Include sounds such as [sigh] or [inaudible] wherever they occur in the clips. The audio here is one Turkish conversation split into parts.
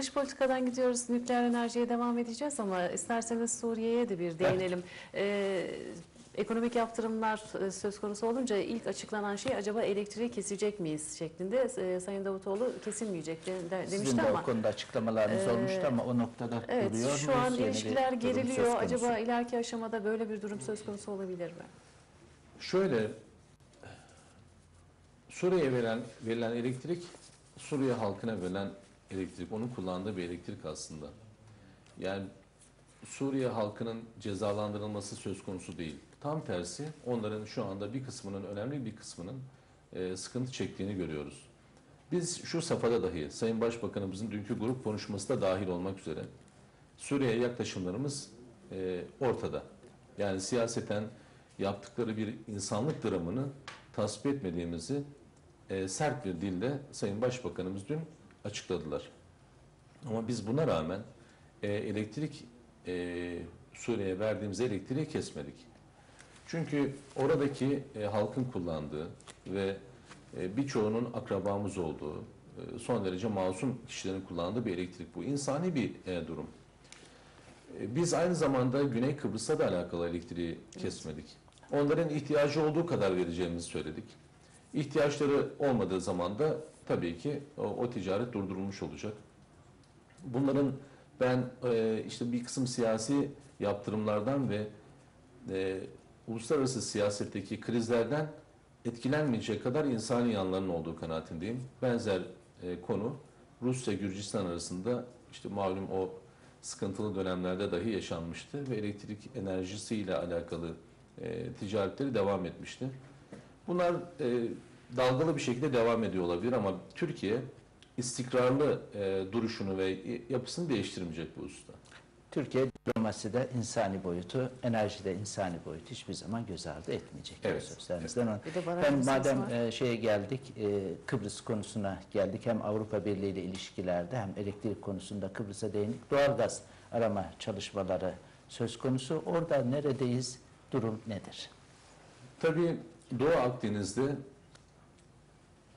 Dış politikadan gidiyoruz, nükleer enerjiye devam edeceğiz ama isterseniz Suriye'ye de bir değinelim. Ee, ekonomik yaptırımlar e, söz konusu olunca ilk açıklanan şey acaba elektriği kesecek miyiz şeklinde e, Sayın Davutoğlu kesilmeyecek de, de- Sizin demişti de ama. o konuda açıklamalarınız Ee, olmuştu ama o noktada Evet, duruyor şu muyuz? an Yeni ilişkiler geriliyor. Acaba ileriki aşamada böyle bir durum söz konusu olabilir mi? Şöyle Suriye'ye verilen, verilen elektrik Suriye halkına verilen elektrik. Onun kullandığı bir elektrik aslında. Yani Suriye halkının cezalandırılması söz konusu değil. Tam tersi onların şu anda bir kısmının önemli bir kısmının e, sıkıntı çektiğini görüyoruz. Biz şu safhada dahi Sayın Başbakanımızın dünkü grup konuşması da dahil olmak üzere Suriye'ye yaklaşımlarımız e, ortada. Yani siyaseten yaptıkları bir insanlık dramını tasvip etmediğimizi e, sert bir dille Sayın Başbakanımız dün açıkladılar. Ama biz buna rağmen e, elektrik e, Suriye'ye verdiğimiz elektriği kesmedik. Çünkü oradaki e, halkın kullandığı ve e, birçoğunun akrabamız olduğu, e, son derece masum kişilerin kullandığı bir elektrik bu. İnsani bir e, durum. E, Biz aynı zamanda Güney Kıbrıs'a da alakalı elektriği kesmedik. Onların ihtiyacı olduğu kadar vereceğimizi söyledik. İhtiyaçları olmadığı zaman da tabii ki o, o ticaret durdurulmuş olacak. Bunların ben e, işte bir kısım siyasi yaptırımlardan ve e, uluslararası siyasetteki krizlerden etkilenmeyecek kadar insani yanlarının olduğu kanaatindeyim. Benzer e, konu Rusya Gürcistan arasında işte malum o sıkıntılı dönemlerde dahi yaşanmıştı ve elektrik enerjisiyle alakalı e, ticaretleri devam etmişti. Bunlar e, dalgalı bir şekilde devam ediyor olabilir ama Türkiye istikrarlı e, duruşunu ve yapısını değiştirmeyecek bu hususta. Türkiye diplomaside insani boyutu, enerjide insani boyutu hiçbir zaman göz ardı etmeyecek. Evet. Sözlerinizden baraj Ben madem var. e, şeye geldik, e, Kıbrıs konusuna geldik. Hem Avrupa Birliği ile ilişkilerde hem elektrik konusunda Kıbrıs'a değindik. Doğalgaz arama çalışmaları söz konusu. Orada neredeyiz? Durum nedir? Tabii Doğu Akdeniz'de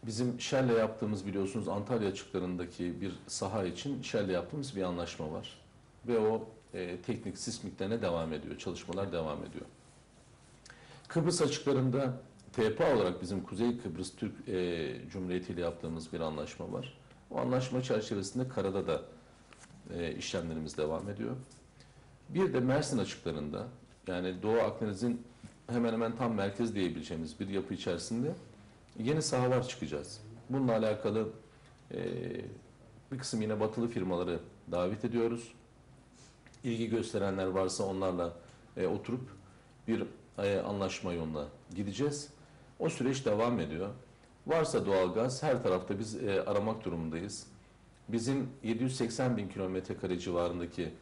bizim Shell'le yaptığımız biliyorsunuz Antalya açıklarındaki bir saha için Shell'le yaptığımız bir anlaşma var. Ve o e, teknik sismiklerine devam ediyor, çalışmalar devam ediyor. Kıbrıs açıklarında TPA olarak bizim Kuzey Kıbrıs Türk e, Cumhuriyeti ile yaptığımız bir anlaşma var. O anlaşma çerçevesinde karada da e, işlemlerimiz devam ediyor. Bir de Mersin açıklarında yani Doğu Akdeniz'in hemen hemen tam merkez diyebileceğimiz bir yapı içerisinde yeni sahalar çıkacağız. Bununla alakalı e, bir kısım yine batılı firmaları davet ediyoruz. İlgi gösterenler varsa onlarla e, oturup bir e, anlaşma yoluna gideceğiz. O süreç devam ediyor. Varsa doğalgaz her tarafta biz e, aramak durumundayız. Bizim 780 bin kilometre kare civarındaki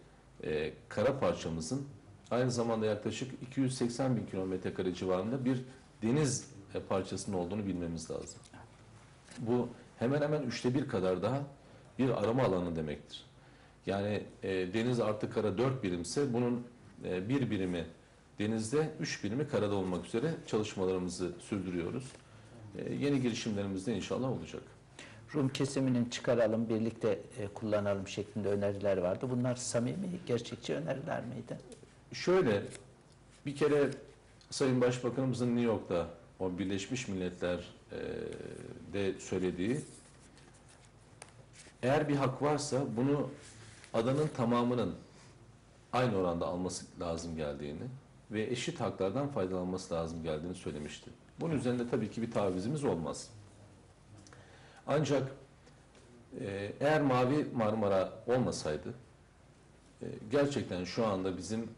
e, kara parçamızın aynı zamanda yaklaşık 280 bin kilometre kare civarında bir deniz e, parçasının olduğunu bilmemiz lazım. Bu hemen hemen üçte bir kadar daha bir arama alanı demektir. Yani e, deniz artı kara dört birimse bunun e, bir birimi denizde, üç birimi karada olmak üzere çalışmalarımızı sürdürüyoruz. E, yeni girişimlerimiz de inşallah olacak. Rum kesiminin çıkaralım, birlikte e, kullanalım şeklinde öneriler vardı. Bunlar samimi, gerçekçi öneriler miydi? Şöyle bir kere Sayın Başbakanımızın New York'ta o Birleşmiş Milletler e, de söylediği eğer bir hak varsa bunu adanın tamamının aynı oranda alması lazım geldiğini ve eşit haklardan faydalanması lazım geldiğini söylemişti. Bunun üzerinde tabii ki bir tavizimiz olmaz. Ancak eğer Mavi Marmara olmasaydı gerçekten şu anda bizim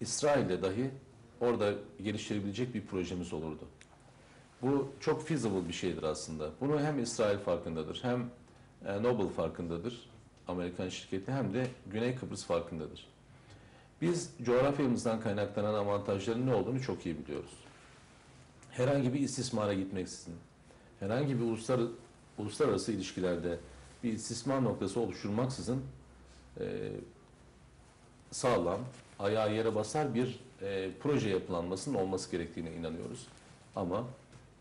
İsrail'de dahi orada geliştirebilecek bir projemiz olurdu. Bu çok feasible bir şeydir aslında. Bunu hem İsrail farkındadır, hem e, Noble farkındadır, Amerikan şirketi, hem de Güney Kıbrıs farkındadır. Biz coğrafyamızdan kaynaklanan avantajların ne olduğunu çok iyi biliyoruz. Herhangi bir istismara gitmeksizin, herhangi bir uluslar, uluslararası ilişkilerde bir istismar noktası oluşturmaksızın e, sağlam, ayağı yere basar bir e, proje yapılanmasının olması gerektiğine inanıyoruz. Ama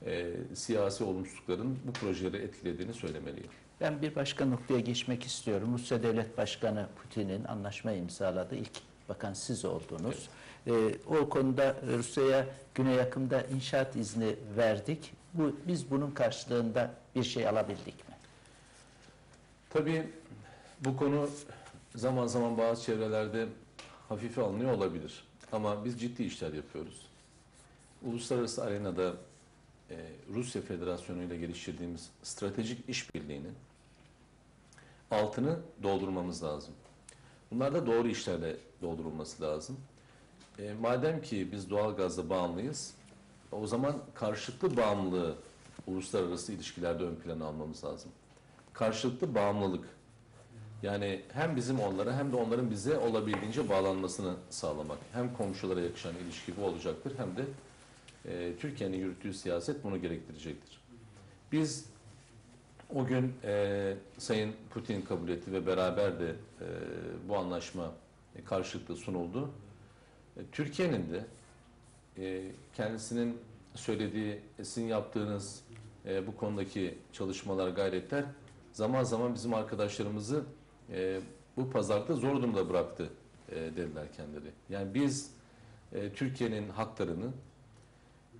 e, siyasi olumsuzlukların bu projeleri etkilediğini söylemeliyim. Ben bir başka noktaya geçmek istiyorum. Rusya Devlet Başkanı Putin'in anlaşma imzaladığı ilk bakan siz oldunuz. Ee, o konuda Rusya'ya Güney Akım'da inşaat izni verdik. Bu, biz bunun karşılığında bir şey alabildik mi? Tabii bu konu zaman zaman bazı çevrelerde hafife alınıyor olabilir. Ama biz ciddi işler yapıyoruz. Uluslararası arenada e, Rusya Federasyonu ile geliştirdiğimiz stratejik işbirliğinin altını doldurmamız lazım. Bunlar da doğru işlerle doldurulması lazım. E, madem ki biz doğal gazla bağımlıyız, o zaman karşılıklı bağımlılığı uluslararası ilişkilerde ön plana almamız lazım. Karşılıklı bağımlılık. Yani hem bizim onlara hem de onların bize olabildiğince bağlanmasını sağlamak. Hem komşulara yakışan ilişki bu olacaktır hem de e, Türkiye'nin yürüttüğü siyaset bunu gerektirecektir. Biz o gün e, Sayın Putin kabul etti ve beraber de e, bu anlaşma e, karşılıklı sunuldu. E, Türkiye'nin de e, kendisinin söylediği, e, sizin yaptığınız e, bu konudaki çalışmalar, gayretler zaman zaman bizim arkadaşlarımızı e, bu pazarda zor durumda bıraktı e, dediler kendileri. Yani biz e, Türkiye'nin haklarını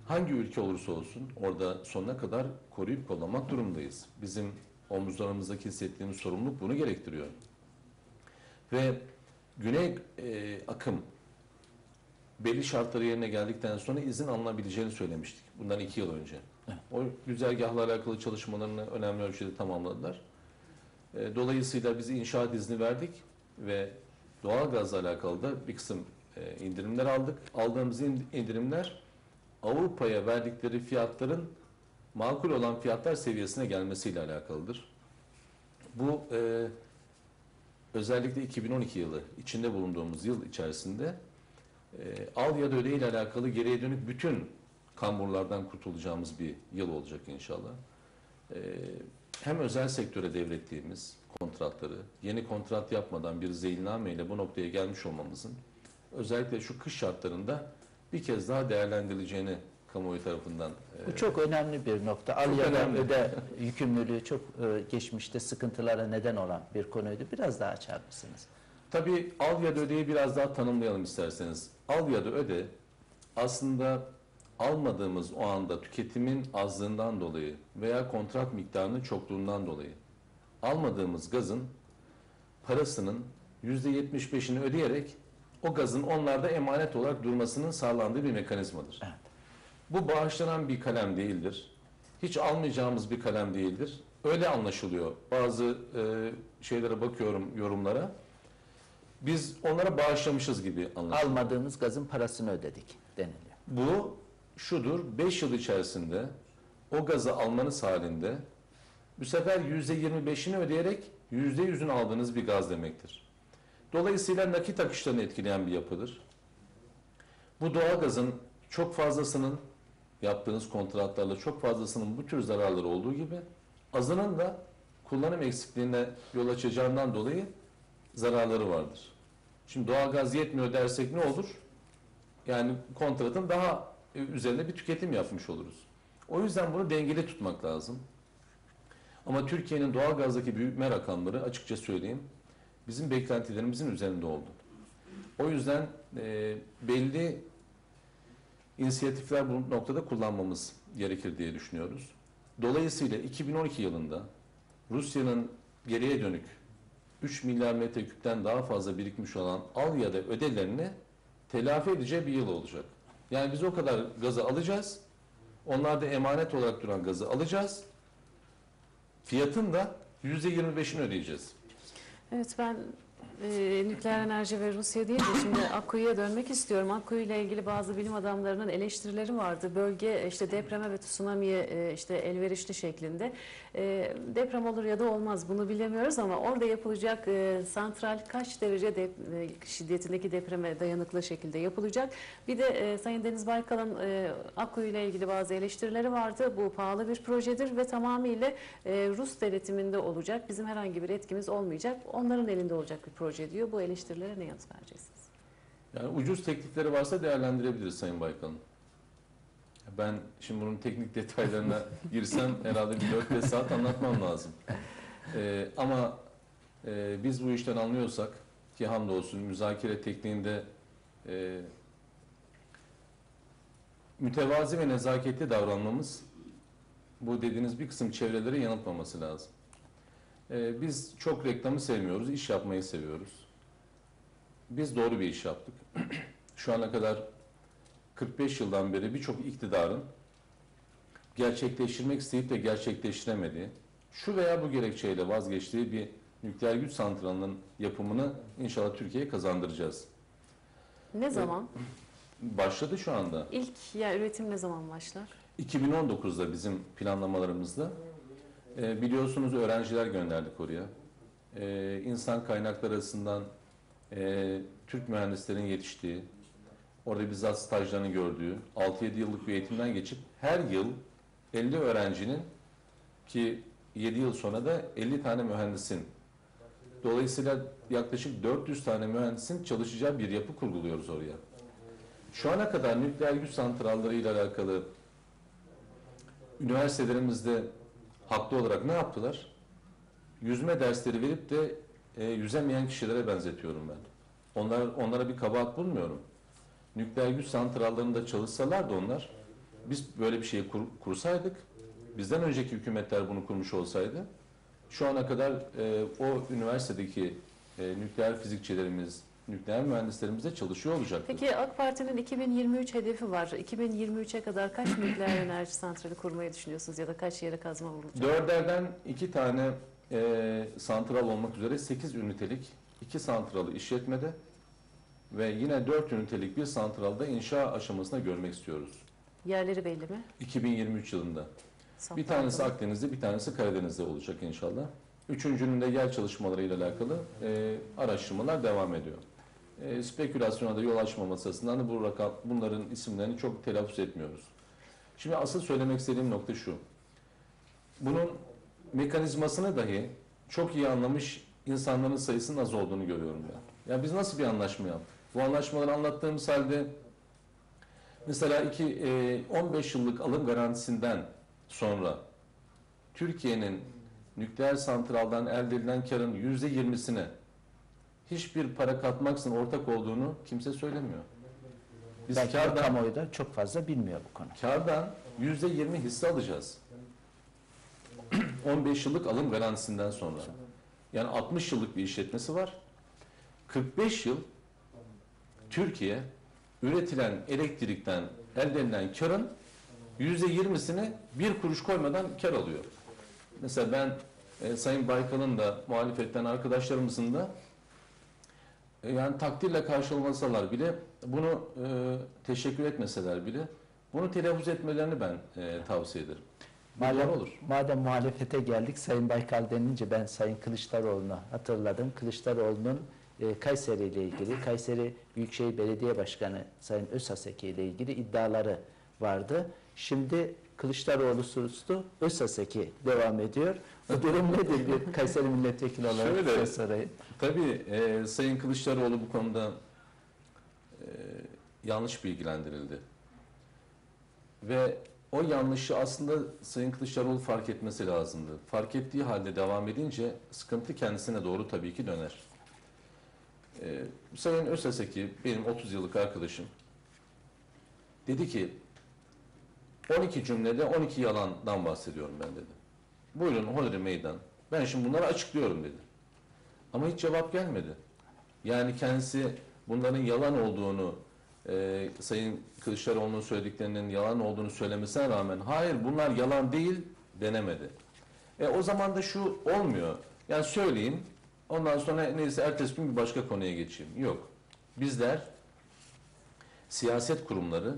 hangi ülke olursa olsun orada sonuna kadar koruyup kollamak durumdayız. Bizim omuzlarımızdaki hissettiğimiz sorumluluk bunu gerektiriyor. Ve Güney e, akım belli şartları yerine geldikten sonra izin alınabileceğini söylemiştik. Bundan iki yıl önce. O güzergahla alakalı çalışmalarını önemli ölçüde tamamladılar. E, Dolayısıyla biz inşaat izni verdik ve doğalgazla alakalı da bir kısım e, indirimler aldık. Aldığımız in- indirimler Avrupa'ya verdikleri fiyatların makul olan fiyatlar seviyesine gelmesiyle alakalıdır. Bu e, özellikle 2012 yılı içinde bulunduğumuz yıl içerisinde e, al ya da öde ile alakalı geriye dönük bütün kamburlardan kurtulacağımız bir yıl olacak inşallah. E, hem özel sektöre devrettiğimiz kontratları yeni kontrat yapmadan bir zeylinname ile bu noktaya gelmiş olmamızın özellikle şu kış şartlarında bir kez daha değerlendirileceğini kamuoyu tarafından Bu e, çok önemli bir nokta. Al ya da öde yükümlülüğü çok e, geçmişte sıkıntılara neden olan bir konuydu. Biraz daha açar mısınız? Tabii al ya da ödeyi biraz daha tanımlayalım isterseniz. Al ya da öde aslında almadığımız o anda tüketimin azlığından dolayı veya kontrat miktarının çokluğundan dolayı almadığımız gazın parasının %75'ini ödeyerek o gazın onlarda emanet olarak durmasının sağlandığı bir mekanizmadır. Evet. Bu bağışlanan bir kalem değildir. Hiç almayacağımız bir kalem değildir. Öyle anlaşılıyor. Bazı e, şeylere bakıyorum yorumlara. Biz onlara bağışlamışız gibi anlaşılıyor. Almadığımız gazın parasını ödedik deniliyor. Bu şudur, 5 yıl içerisinde o gazı almanız halinde bu sefer %25'ini ödeyerek %100'ünü aldığınız bir gaz demektir. Dolayısıyla nakit akışlarını etkileyen bir yapıdır. Bu doğalgazın çok fazlasının yaptığınız kontratlarla çok fazlasının bu tür zararları olduğu gibi azının da kullanım eksikliğine yol açacağından dolayı zararları vardır. Şimdi doğalgaz yetmiyor dersek ne olur? Yani kontratın daha e, üzerinde bir tüketim yapmış oluruz. O yüzden bunu dengeli tutmak lazım. Ama Türkiye'nin doğalgazdaki büyütme rakamları açıkça söyleyeyim bizim beklentilerimizin üzerinde oldu. O yüzden e, belli inisiyatifler bu noktada kullanmamız gerekir diye düşünüyoruz. Dolayısıyla 2012 yılında Rusya'nın geriye dönük 3 milyar metreküpten daha fazla birikmiş olan al ya da ödelerini telafi edeceği bir yıl olacak. Yani biz o kadar gazı alacağız. Onlar da emanet olarak duran gazı alacağız. Fiyatın da %25'ini ödeyeceğiz. Evet ben e, nükleer enerji ve Rusya deyince şimdi Akku'ya dönmek istiyorum. Akku ile ilgili bazı bilim adamlarının eleştirileri vardı. Bölge işte depreme ve tsunami'ye e, işte elverişli şeklinde. E, deprem olur ya da olmaz bunu bilemiyoruz ama orada yapılacak e, santral kaç derece dep- e, şiddetindeki depreme dayanıklı şekilde yapılacak. Bir de e, Sayın Deniz Baykal'ın e, Akku ile ilgili bazı eleştirileri vardı. Bu pahalı bir projedir ve tamamıyla e, Rus denetiminde olacak. Bizim herhangi bir etkimiz olmayacak. Onların elinde olacak bir proje diyor. Bu eleştirilere ne yanıt vereceksiniz? Yani ucuz teklifleri varsa değerlendirebiliriz Sayın Baykan'ın. Ben şimdi bunun teknik detaylarına [laughs] girsem herhalde bir 4-5 saat anlatmam lazım. Ee, ama e, biz bu işten anlıyorsak ki hamdolsun müzakere tekniğinde e, mütevazi ve nezaketli davranmamız bu dediğiniz bir kısım çevrelere yanıltmaması lazım. Ee, biz çok reklamı sevmiyoruz, iş yapmayı seviyoruz. Biz doğru bir iş yaptık. [clears throat] Şu ana kadar 45 yıldan beri birçok iktidarın gerçekleştirmek isteyip de gerçekleştiremediği, şu veya bu gerekçeyle vazgeçtiği bir nükleer güç santralının yapımını inşallah Türkiye'ye kazandıracağız. Ne zaman? Başladı şu anda. İlk ya üretim ne zaman başlar? 2019'da bizim planlamalarımızda e, biliyorsunuz öğrenciler gönderdik oraya. E, insan kaynakları arasından e, Türk mühendislerin yetiştiği, orada bizzat stajlarını gördüğü, 6-7 yıllık bir eğitimden geçip her yıl 50 öğrencinin ki 7 yıl sonra da 50 tane mühendisin Dolayısıyla yaklaşık 400 tane mühendisin çalışacağı bir yapı kurguluyoruz oraya. Şu ana kadar nükleer güç santralları ile alakalı üniversitelerimizde haklı olarak ne yaptılar? Yüzme dersleri verip de e, yüzemeyen kişilere benzetiyorum ben. Onlar, onlara bir kabahat bulmuyorum. Nükleer güç santrallarında çalışsalar da onlar, biz böyle bir şey kur, kursaydık, bizden önceki hükümetler bunu kurmuş olsaydı, şu ana kadar e, o üniversitedeki e, nükleer fizikçilerimiz, nükleer mühendislerimiz de çalışıyor olacaktı. Peki AK Parti'nin 2023 hedefi var. 2023'e kadar kaç [clears throat] nükleer enerji santrali kurmayı düşünüyorsunuz ya da kaç yere kazma vurulacak? Dörderden iki tane e, santral olmak üzere 8 ünitelik iki santralı işletmede ve yine 4 ünitelik bir santralda inşa aşamasına görmek istiyoruz. Yerleri belli mi? 2023 yılında. Bir Safranbolu. tanesi Akdeniz'de, bir tanesi Karadeniz'de olacak inşallah. Üçüncünün de yer çalışmalarıyla alakalı e, araştırmalar devam ediyor. E, spekülasyona da yol açmaması açısından da bu rakam, bunların isimlerini çok telaffuz etmiyoruz. Şimdi asıl söylemek istediğim nokta şu. Bunun mekanizmasını dahi çok iyi anlamış insanların sayısının az olduğunu görüyorum ben. Ya biz nasıl bir anlaşma yaptık? Bu anlaşmaları anlattığımız halde mesela iki, e, 15 yıllık alım garantisinden sonra Türkiye'nin nükleer santraldan elde edilen karın yüzde yirmisine hiçbir para katmaksızın ortak olduğunu kimse söylemiyor. Biz Belki kardan, kamuoyu da çok fazla bilmiyor bu konu. kardan yüzde yirmi hisse alacağız. 15 yıllık alım garantisinden sonra. Yani 60 yıllık bir işletmesi var. 45 yıl Türkiye üretilen elektrikten elde edilen karın %20'sini bir kuruş koymadan kar alıyor. Mesela ben e, Sayın Baykal'ın da muhalefetten arkadaşlarımızın da e, yani takdirle karşılamasalar bile bunu e, teşekkür etmeseler bile bunu telaffuz etmelerini ben e, tavsiye ederim. Madem, olur. madem muhalefete geldik Sayın Baykal denince ben Sayın Kılıçdaroğlu'nu hatırladım. Kılıçdaroğlu'nun e, Kayseri ile ilgili, Kayseri Büyükşehir Belediye Başkanı Sayın Özaseki ile ilgili iddiaları vardı. Şimdi Kılıçdaroğlu sustu, Özaseki devam ediyor. Bu durum nedir bir Kayseri milletvekili olarak Şöyle, sorayım. Tabii e, Sayın Kılıçdaroğlu bu konuda e, yanlış bilgilendirildi. Ve o yanlışı aslında Sayın Kılıçdaroğlu fark etmesi lazımdı. Fark ettiği halde devam edince sıkıntı kendisine doğru tabii ki döner. E, Sayın Özseseki benim 30 yıllık arkadaşım dedi ki 12 cümlede 12 yalandan bahsediyorum ben dedi. Buyurun hodri meydan. Ben şimdi bunları açıklıyorum dedi. Ama hiç cevap gelmedi. Yani kendisi bunların yalan olduğunu, e, Sayın Kılıçdaroğlu'nun söylediklerinin yalan olduğunu söylemesine rağmen hayır bunlar yalan değil denemedi. E, o zaman da şu olmuyor. Yani söyleyeyim, ondan sonra neyse ertesi gün bir başka konuya geçeyim. Yok. Bizler siyaset kurumları,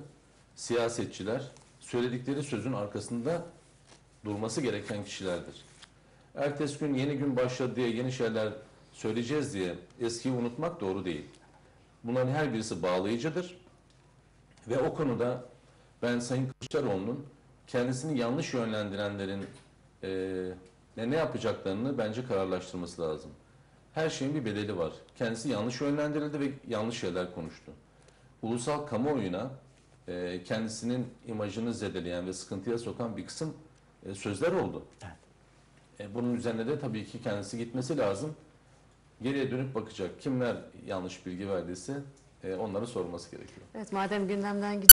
siyasetçiler söyledikleri sözün arkasında durması gereken kişilerdir. Ertesi gün yeni gün başladı diye yeni şeyler söyleyeceğiz diye eskiyi unutmak doğru değil. Bunların her birisi bağlayıcıdır. Ve o konuda ben Sayın Kılıçdaroğlu'nun kendisini yanlış yönlendirenlerin ne ne yapacaklarını bence kararlaştırması lazım. Her şeyin bir bedeli var. Kendisi yanlış yönlendirildi ve yanlış şeyler konuştu. Ulusal kamuoyuna eee, kendisinin imajını zedeleyen ve sıkıntıya sokan bir kısım e, sözler oldu. E, bunun üzerine de tabii ki kendisi gitmesi lazım. Geriye dönüp bakacak. Kimler yanlış bilgi verdiyse e, onları sorması gerekiyor. Evet madem gündemden gidiyor